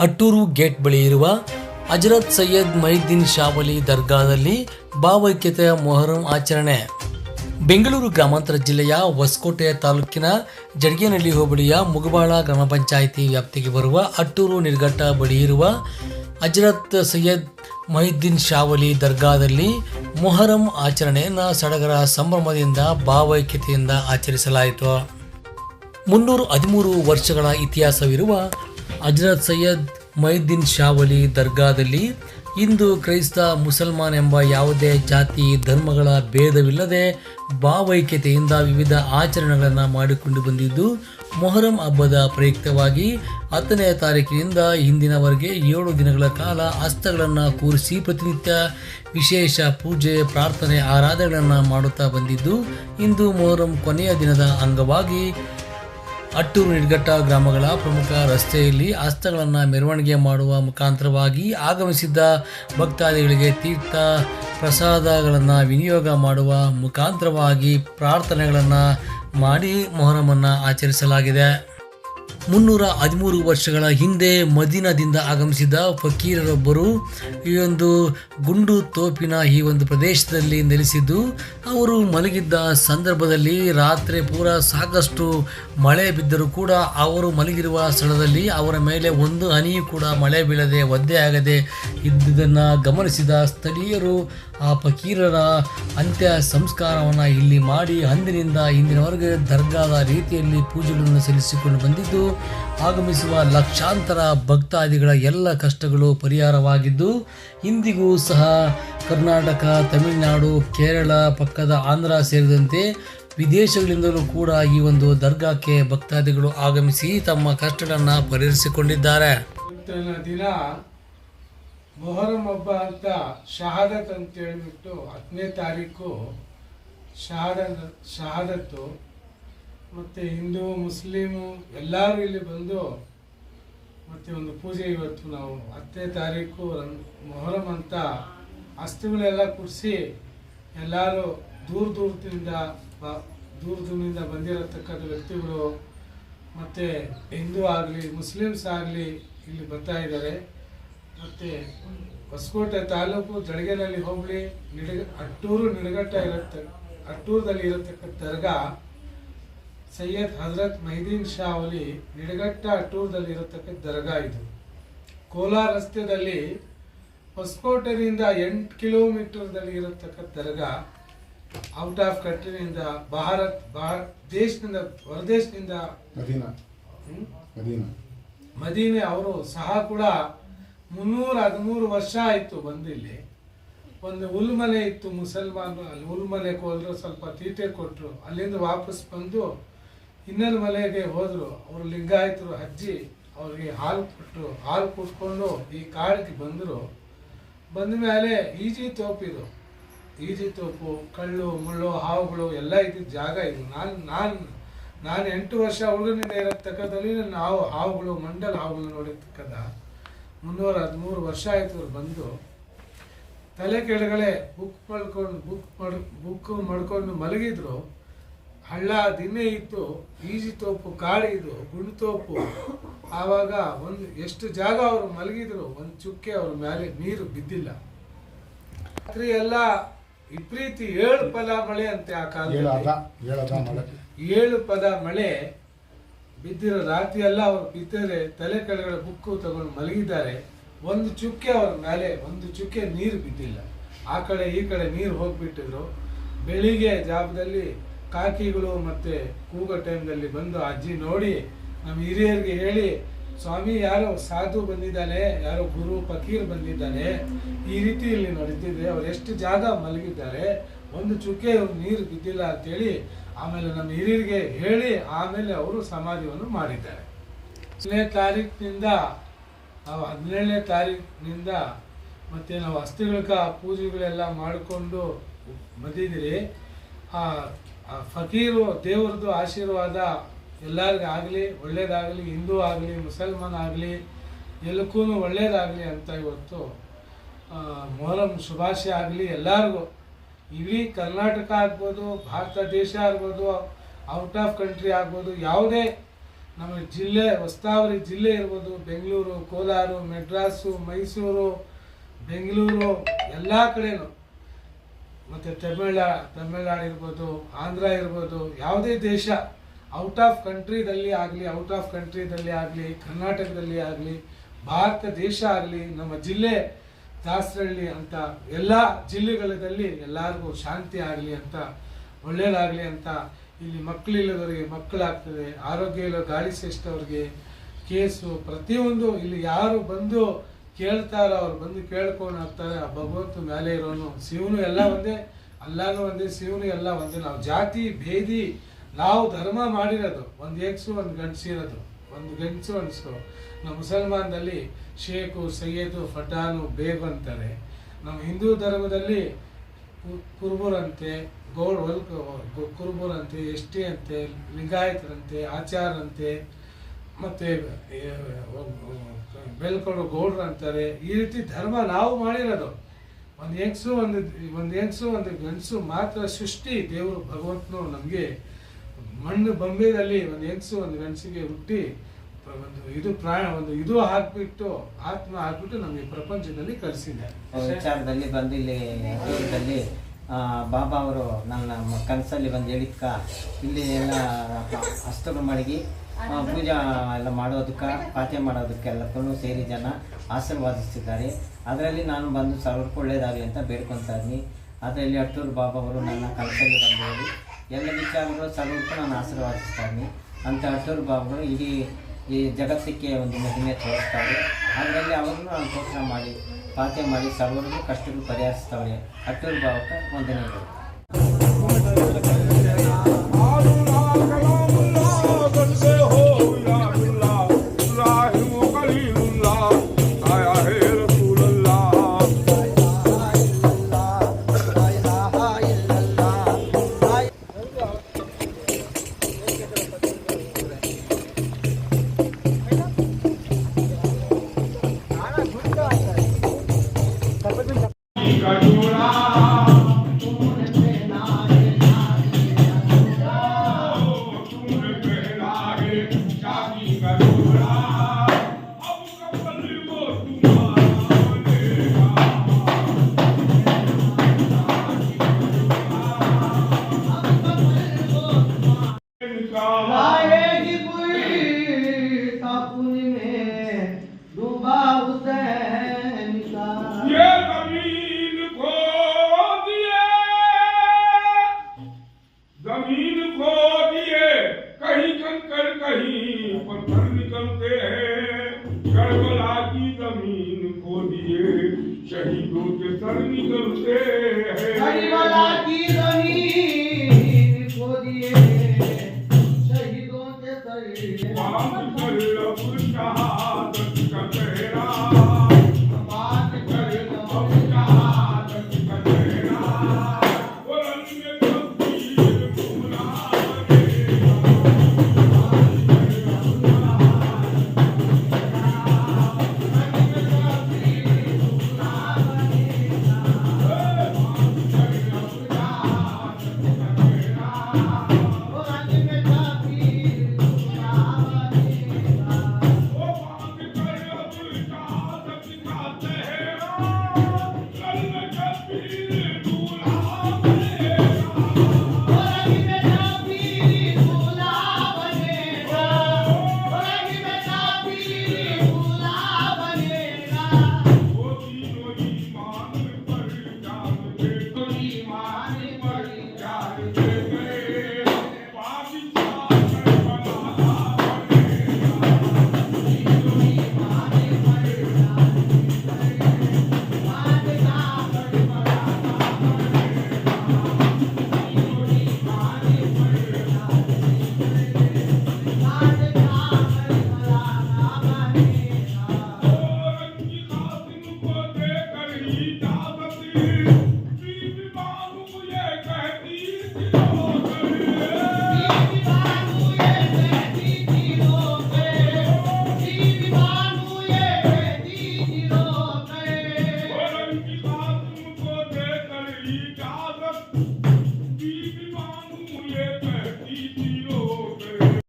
Attur gate ಬಳಿ ಇರುವ ಹಜರತ್ ಸೈಯದ್ ಮೈದ್ದೀನ್ ಶಾವಲಿ ದರ್ಗಾದಲ್ಲಿ ಭಾವೈಕ್ಯತೆಯ ಮೊಹರಂ ಆಚರಣೆ. ಬೆಂಗಳೂರು ಗ್ರಾಮಾಂತರ ಜಿಲ್ಲೆಯ ಹೊಸಕೋಟೆಯ ತಾಲೂಕಿನ ಜಡಗೇನಹಳ್ಳಿ ಹೋಬಳಿಯ ಮುಗಬಾಳ ಗ್ರಾಮ ಪಂಚಾಯಿತಿ ವ್ಯಾಪ್ತಿಗೆ ಬರುವ ಅಟ್ಟೂರು ನಿರ್ಘಟ್ಟ ಬಳಿ ಇರುವ ಹಜರತ್ ಸೈಯದ್ ಮಹಿದ್ದೀನ್ ಶಾವಲಿ ದರ್ಗಾದಲ್ಲಿ ಮೊಹರಂ ಆಚರಣೆಯನ್ನು ಸಡಗರ ಸಂಭ್ರಮದಿಂದ ಭಾವೈಕ್ಯತೆಯಿಂದ ಆಚರಿಸಲಾಯಿತು. ಮುನ್ನೂರು ಹದಿಮೂರು ವರ್ಷಗಳ ಇತಿಹಾಸವಿರುವ ಹಜರತ್ ಸೈಯದ್ ಮೈದ್ದೀನ್ ಶಾವಲಿ ದರ್ಗಾದಲ್ಲಿ ಹಿಂದೂ ಕ್ರೈಸ್ತ ಮುಸಲ್ಮಾನ್ ಎಂಬ ಯಾವುದೇ ಜಾತಿ ಧರ್ಮಗಳ ಭೇದವಿಲ್ಲದೆ ಭಾವೈಕ್ಯತೆಯಿಂದ ವಿವಿಧ ಆಚರಣೆಗಳನ್ನು ಮಾಡಿಕೊಂಡು ಬಂದಿದ್ದು, ಮೊಹರಂ ಹಬ್ಬದ ಪ್ರಯುಕ್ತವಾಗಿ ಹತ್ತನೇ ತಾರೀಕಿನಿಂದ ಹಿಂದಿನವರೆಗೆ ಏಳು ದಿನಗಳ ಕಾಲ ಹಸ್ತಗಳನ್ನು ಕೂರಿಸಿ ಪ್ರತಿನಿತ್ಯ ವಿಶೇಷ ಪೂಜೆ, ಪ್ರಾರ್ಥನೆ, ಆರಾಧನೆಗಳನ್ನು ಮಾಡುತ್ತಾ ಬಂದಿದ್ದು, ಇಂದು ಮೊಹರಂ ಕೊನೆಯ ದಿನದ ಅಂಗವಾಗಿ ಅಟ್ಟೂರು ನಿರ್ಘಟ್ಟ ಗ್ರಾಮಗಳ ಪ್ರಮುಖ ರಸ್ತೆಯಲ್ಲಿ ಹಸ್ತಗಳನ್ನು ಮೆರವಣಿಗೆ ಮಾಡುವ ಮುಖಾಂತರವಾಗಿ ಆಗಮಿಸಿದ್ದ ಭಕ್ತಾದಿಗಳಿಗೆ ತೀರ್ಥ ಪ್ರಸಾದಗಳನ್ನು ವಿನಿಯೋಗ ಮಾಡುವ ಮುಖಾಂತರವಾಗಿ ಪ್ರಾರ್ಥನೆಗಳನ್ನು ಮಾಡಿ ಮೊಹರಮನ್ನು ಆಚರಿಸಲಾಗಿದೆ. ಮುನ್ನೂರ ಹದಿಮೂರು ವರ್ಷಗಳ ಹಿಂದೆ ಮದೀನದಿಂದ ಆಗಮಿಸಿದ ಫಕೀರರೊಬ್ಬರು ಈ ಒಂದು ಗುಂಡು ತೋಪಿನ ಈ ಒಂದು ಪ್ರದೇಶದಲ್ಲಿ ನೆಲೆಸಿದ್ದು, ಅವರು ಮಲಗಿದ್ದ ಸಂದರ್ಭದಲ್ಲಿ ರಾತ್ರಿ ಪೂರ ಸಾಕಷ್ಟು ಮಳೆ ಬಿದ್ದರೂ ಕೂಡ ಅವರು ಮಲಗಿರುವ ಸ್ಥಳದಲ್ಲಿ ಅವರ ಮೇಲೆ ಒಂದು ಹನಿಯೂ ಕೂಡ ಮಳೆ ಬೀಳದೆ ಒದ್ದೆ ಆಗದೆ ಇದ್ದುದನ್ನು ಗಮನಿಸಿದ ಸ್ಥಳೀಯರು, ಆ ಫಕೀರರ ಅಂತ್ಯ ಸಂಸ್ಕಾರವನ್ನು ಇಲ್ಲಿ ಮಾಡಿ ಅಂದಿನಿಂದ ಇಂದಿನವರೆಗೆ ದರ್ಗಾದ ರೀತಿಯಲ್ಲಿ ಪೂಜೆಗಳನ್ನು ಸಲ್ಲಿಸಿಕೊಂಡು ಬಂದಿದ್ದು ಆಗಮಿಸುವ ಲಕ್ಷಾಂತರ ಭಕ್ತಾದಿಗಳ ಎಲ್ಲ ಕಷ್ಟಗಳು ಪರಿಹಾರವಾಗಿದ್ದು, ಇಂದಿಗೂ ಸಹ ಕರ್ನಾಟಕ, ತಮಿಳುನಾಡು, ಕೇರಳ, ಪಕ್ಕದ ಆಂಧ್ರ ಸೇರಿದಂತೆ ವಿದೇಶಗಳಿಂದಲೂ ಕೂಡ ಈ ಒಂದು ದರ್ಗಾಕ್ಕೆ ಭಕ್ತಾದಿಗಳು ಆಗಮಿಸಿ ತಮ್ಮ ಕಷ್ಟಗಳನ್ನು ಪರಿಹರಿಸಿಕೊಂಡಿದ್ದಾರೆ. ದಿನ ಮೊಹರಂ ಹಬ್ಬ ಅಂತ ಶಹಾದತ್ ಅಂತ ಹೇಳಿಬಿಟ್ಟು ಹತ್ತನೇ ತಾರೀಕು ಶಹಾದ ಶಹಾದತ್ತು ಮತ್ತು ಹಿಂದೂ, ಮುಸ್ಲಿಮು ಎಲ್ಲರೂ ಇಲ್ಲಿ ಬಂದು ಮತ್ತು ಒಂದು ಪೂಜೆ ಇವತ್ತು ನಾವು ಹತ್ತನೇ ತಾರೀಕು ರಂಗ್ ಮೊಹರಂ ಅಂತ ಅಸ್ತುಗಳೆಲ್ಲ ಕುಡಿಸಿ ಎಲ್ಲರೂ ದೂರ ದೂರದಿಂದ ಬ, ದೂರ ದೂರದಿಂದ ಬಂದಿರತಕ್ಕಂಥ ವ್ಯಕ್ತಿಗಳು ಮತ್ತು ಹಿಂದೂ ಆಗಲಿ, ಮುಸ್ಲಿಮ್ಸ್ ಆಗಲಿ ಇಲ್ಲಿ ಬರ್ತಾ ಇದ್ದಾರೆ. ಮತ್ತು ಹೊಸಕೋಟೆ ತಾಲೂಕು ಜಳಗೇನಹಳ್ಳಿ ಹೋಗಲಿ, ನಿಡಗ, ಅಟ್ಟೂರು, ನಿಡಗಟ್ಟ ಇರುತ್ತೆ, ಅಟ್ಟೂರದಲ್ಲಿ ಇರತಕ್ಕಂಥ ದರ್ಗಾ ಸೈಯದ್ ಹಜರತ್ ಮೈದೀನ್ ಶಾ ಅವಲಿ ನಿಡಘಟ್ಟ ಅಟ್ಟೂರದಲ್ಲಿ ಇರತಕ್ಕ ದರ್ಗಾ ಇದು. ಕೋಲಾರ ರಸ್ತೆಯಲ್ಲಿ ಹೊಸಕೋಟೆಯಿಂದ ಎಂಟು ಕಿಲೋಮೀಟರ್ದಲ್ಲಿ ಇರತಕ್ಕಂಥ ದರ್ಗಾ ಔಟ್ ಆಫ್ ಕಂಟ್ರಿನಿಂದ ಭಾರತ್ ಭಾರ ದೇಶದಿಂದ ಹೊರದೇಶದಿಂದ ಮದೀನಾ. ಹ್ಮ್? ಮದೀನಾ. ಮದೀನೆ ಅವರು ಸಹ ಕೂಡ ಮುನ್ನೂರ ಹದಿಮೂರು ವರ್ಷ ಆಯಿತು ಬಂದಿಲ್ಲಿ. ಒಂದು ಉಲ್ಮನೆ ಇತ್ತು ಮುಸಲ್ಮಾನರು ಅಲ್ಲಿ ಉಲ್ಮನೆ ಹೋದ್ರು ಸ್ವಲ್ಪ ತೀಟೆ ಕೊಟ್ಟರು ಅಲ್ಲಿಂದ ವಾಪಸ್ ಬಂದು ಇನ್ನೊಂದು ಮಲೆಗೆ ಹೋದರು, ಅವರು ಲಿಂಗಾಯತರು ಅಜ್ಜಿ ಅವ್ರಿಗೆ ಹಾಲು ಕೊಟ್ಟರು ಹಾಲು ಕುಡ್ಕೊಂಡು ಈ ಕಾಡಿಗೆ ಬಂದರು. ಬಂದ ಮೇಲೆ ಈಜಿ ತೋಪಿದು ಈಜಿ ತೋಪು ಕಳ್ಳು ಮುಳ್ಳು, ಹಾವುಗಳು ಎಲ್ಲ ಇದ್ದಿದ್ದ ಜಾಗ ಇದು. ನಾನು ನಾನು ನಾನು ಎಂಟು ವರ್ಷ ಹುಡುಗನಿಂದ ಇರತಕ್ಕದಲ್ಲಿ ಹಾವು ಹಾವುಗಳು, ಮಂಡಲ ಹಾವುಗಳು ನೋಡಿರ್ತಕ್ಕಂಥ ಮುನ್ನೂರ ಹದಿಮೂರು ವರ್ಷ ಆಯಿತು ಅವ್ರು ಬಂದು. ತಲೆ ಕೆಳಗಡೆ ಬುಕ್ ಮಾಡ್ಕೊಂಡು, ಬುಕ್ ಮಾಡ್, ಬುಕ್ ಮಾಡ್ಕೊಂಡು ಮಲಗಿದ್ರು. ಹಳ್ಳ ದಿನೇ ಇತ್ತು ಈಜಿ ತೋಪು ಕಾಡಿದು ಗುಂಡು ತೋಪು. ಆವಾಗ ಒಂದು ಎಷ್ಟು ಜಾಗ ಅವರು ಮಲಗಿದ್ರು ಒಂದು ಚುಕ್ಕೆ ಅವ್ರ ಮೇಲೆ ನೀರು ಬಿದ್ದಿಲ್ಲ. ರಾತ್ರಿ ಎಲ್ಲ ವಿಪರೀತಿ ಏಳು ಪದ ಮಳೆ ಅಂತೆ ಆ ಕಾಲದಲ್ಲಿ. ಏಳು ಪದ ಮಳೆ ಬಿದ್ದಿರೋ ರಾತ್ರಿ ಎಲ್ಲ ಅವ್ರು ಬಿದ್ದರೆ ತಲೆ ಕೆಳಗಡೆ ಬುಕ್ಕು ತಗೊಂಡು ಮಲಗಿದ್ದಾರೆ. ಒಂದು ಚುಕ್ಕೆ ಅವ್ರ ಮೇಲೆ ಒಂದು ಚುಕ್ಕೆ ನೀರು ಬಿದ್ದಿಲ್ಲ. ಆ ಕಡೆ ಈ ಕಡೆ ನೀರು ಹೋಗ್ಬಿಟ್ಟಿದ್ರು. ಬೆಳಿಗ್ಗೆ ಜಾಬದಲ್ಲಿ ಕಾಕಿಗಳು ಮತ್ತೆ ಕೂಗೋ ಟೈಮ್ನಲ್ಲಿ ಬಂದು ಅಜ್ಜಿ ನೋಡಿ ನಮ್ಮ ಹಿರಿಯರಿಗೆ ಹೇಳಿ, ಸ್ವಾಮಿ, ಯಾರೋ ಸಾಧು ಬಂದಿದ್ದಾನೆ ಯಾರೋ ಗುರು ಫಕೀರ್ ಬಂದಿದ್ದಾನೆ ಈ ರೀತಿ ಇಲ್ಲಿ ನಡೀತಿದೆ ಅವ್ರು ಎಷ್ಟು ಜಾಗ ಮಲಗಿದ್ದಾರೆ, ಒಂದು ಚುಕ್ಕೆ ನೀರು ಬಿದ್ದಿಲ್ಲ ಅಂತೇಳಿ ಆಮೇಲೆ ನಮ್ಮ ಹಿರಿಯರಿಗೆ ಹೇಳಿ, ಆಮೇಲೆ ಅವರು ಸಮಾಧಿಯನ್ನು ಮಾಡಿದ್ದಾರೆ. ಹತ್ತನೇ ತಾರೀಕಿನಿಂದ, ನಾವು ಹದಿನೇಳನೇ ತಾರೀಕಿನಿಂದ ಮತ್ತೆ ನಾವು ಅಸ್ಥಿಗಳ ಪೂಜೆಗಳೆಲ್ಲ ಮಾಡಿಕೊಂಡು ಬಂದಿದ್ದೀರಿ ಆ ಫಕೀರು ದೇವ್ರದ್ದು ಆಶೀರ್ವಾದ ಎಲ್ಲರಿಗೆ ಆಗಲಿ, ಒಳ್ಳೇದಾಗಲಿ, ಹಿಂದೂ ಆಗಲಿ, ಮುಸಲ್ಮಾನ್ ಆಗಲಿ ಎಲ್ಲಕ್ಕೂ ಒಳ್ಳೇದಾಗಲಿ ಅಂತ ಇವತ್ತು ಮೊಹರಂ ಶುಭಾಶಯ ಆಗಲಿ ಎಲ್ಲರಿಗೂ. ಇಡೀ ಕರ್ನಾಟಕ ಆಗ್ಬೋದು, ಭಾರತ ದೇಶ ಆಗ್ಬೋದು, ಔಟ್ ಆಫ್ ಕಂಟ್ರಿ ಆಗ್ಬೋದು, ಯಾವುದೇ ನಮ್ಮ ಜಿಲ್ಲೆ, ಹೊಸ್ತಾವರಿ ಜಿಲ್ಲೆ ಇರ್ಬೋದು, ಬೆಂಗಳೂರು, ಕೋಲಾರ ಮೆಡ್ರಾಸು ಮೈಸೂರು, ಬೆಂಗಳೂರು, ಎಲ್ಲ ಕಡೆನೂ. ಮತ್ತು ತಮಿಳ, ತಮಿಳ್ನಾಡು ಇರ್ಬೋದು, ಆಂಧ್ರ ಇರ್ಬೋದು, ಯಾವುದೇ ದೇಶ ಔಟ್ ಆಫ್ ಕಂಟ್ರಿದಲ್ಲಿ ಆಗಲಿ ಔಟ್ ಆಫ್ ಕಂಟ್ರಿದಲ್ಲಿ ಆಗಲಿ, ಕರ್ನಾಟಕದಲ್ಲಿ ಆಗಲಿ, ಭಾರತ ದೇಶ ಆಗಲಿ, ನಮ್ಮ ಜಿಲ್ಲೆ ದಾಸರಳ್ಳಿ ಅಂತ ಎಲ್ಲ ಜಿಲ್ಲೆಗಳಲ್ಲಿ ಎಲ್ಲರಿಗೂ ಶಾಂತಿ ಆಗಲಿ ಅಂತ, ಒಳ್ಳೇದಾಗಲಿ ಅಂತ ಇಲ್ಲಿ ಮಕ್ಕಳಿಲ್ಲದವರಿಗೆ ಮಕ್ಕಳಾಗ್ತದೆ, ಆರೋಗ್ಯ ಇಲ್ಲ ಗಾಳಿ ಸೇರಿಸಿದವ್ರಿಗೆ ಕೇಸು ಪ್ರತಿಯೊಂದು ಇಲ್ಲಿ ಯಾರು ಬಂದು ಕೇಳ್ತಾರೋ ಅವ್ರು ಬಂದು ಕೇಳ್ಕೊಂಡು ಹೋಗ್ತಾರೆ, ಆ ಭಗವಂತ ಮೇಲೆ ಇರೋನು. ಶಿವನು ಎಲ್ಲ ಒಂದೇ, ಅಲ್ಲಾನು ಒಂದೇ, ಶಿವನು ಎಲ್ಲ ಒಂದೇ. ನಾವು ಜಾತಿ, ಭೇದಿ, ನಾವು ಧರ್ಮ ಮಾಡಿರೋದು. ಒಂದು ಎಕ್ಸು ಒಂದು ಗಂಡಸಿರೋದು ಒಂದು ಗಂಡಸು ಅನ್ಸು ನಮ್ಮ ಮುಸಲ್ಮಾನದಲ್ಲಿ ಶೇಖು, ಸೈಯದು, ಫಟಾನು, ಬೇಗ್ ಅಂತಾರೆ. ನಮ್ಮ ಹಿಂದೂ ಧರ್ಮದಲ್ಲಿ ಕುರುಬುರಂತೆ, ಗೌಡ್ ಹೊಲ್ಕ ಕುರುಬರಂತೆ ಎಸ್ ಟಿ ಅಂತೆ, ಲಿಂಗಾಯತರಂತೆ, ಆಚಾರಂತೆ ಮತ್ತೆ ಬೆಳ್ಕೊಡೋ ಗೌಡ್ರು ಅಂತಾರೆ. ಈ ರೀತಿ ಧರ್ಮ ನಾವು ಮಾಡಿರೋದು. ಒಂದು ಹೆಂಗಸು, ಒಂದು ಒಂದು ಹೆಂಗಸು, ಒಂದು ಗಂಡಸು ಮಾತ್ರ ಸೃಷ್ಟಿ ದೇವರು ಭಗವಂತನು ನಮಗೆ. ಮಣ್ಣು ಬೊಂಬೆಯಲ್ಲಿ ಒಂದು ಹೆಂಗಸು, ಒಂದು ಗಂಡಸಿಗೆ ಹುಟ್ಟಿ ಒಂದು ಇದು ಪ್ರಾಣ, ಒಂದು ಇದು ಹಾಕ್ಬಿಟ್ಟು, ಆತ್ಮ ಹಾಕ್ಬಿಟ್ಟು ನಮಗೆ ಪ್ರಪಂಚದಲ್ಲಿ ಕಲಿಸಿದ್ದಾರೆ ವಿಚಾರದಲ್ಲಿ ಬಂದು ಇಲ್ಲಿ ಬಾಬಾ ಅವರು ನನ್ನ ಕನಸಲ್ಲಿ ಬಂದು ಹೇಳಿದ್ಕ, ಇಲ್ಲಿ ಎಲ್ಲ ಹಸ್ತಗಳು ಮಡಗಿ ಪೂಜಾ ಎಲ್ಲ ಮಾಡೋದಕ್ಕೆ ಪಾತೆ ಮಾಡೋದಕ್ಕೆಲ್ಲಕ್ಕೂ ಸೇರಿ ಜನ ಆಶೀರ್ವಾದಿಸ್ತಿದ್ದಾರೆ. ಅದರಲ್ಲಿ ನಾನು ಬಂದು ಸರ್ವರ್ಗೂ ಒಳ್ಳೇದಾಗಲಿ ಅಂತ ಬೇಡ್ಕೊತಾ ಇದ್ದೀನಿ. ಅದರಲ್ಲಿ ಅಟ್ಟೂರು ಬಾಬಾ ಅವರು ನನ್ನ ಕನಸಲ್ಲಿ ಬಂದು ಹೇಳಿ ಎಲ್ಲ ವಿಚಾರಗಳು ಸರ್ವರ್ಗೂ ನಾನು ಆಶೀರ್ವಾದಿಸ್ತಾ ಇದ್ದೀನಿ. ಅಂತ ಅಟ್ಟೂರು ಬಾಬಾಗಳು ಇಡೀ ಈ ಜಗತ್ತಿಗೆ ಒಂದು ಮಹಿಮೆ ತೋರಿಸ್ತಾರೆ. ಅದರಲ್ಲಿ ಅವರು ನಾನು ಪೋಷಣೆ ಮಾಡಿ ಪಾತೆ ಮಾಡಿ ಸರ್ವರಿಗೂ ಕಷ್ಟಗಳು ಪರಿಹರಿಸ್ತಾವೆ ಅಟ್ಟೂರು ಬಾಬಕ್ಕೆ ವಂದನೆಗಳು. já me vai. खो दिए शहीदों के सर निकलते हैं करबला की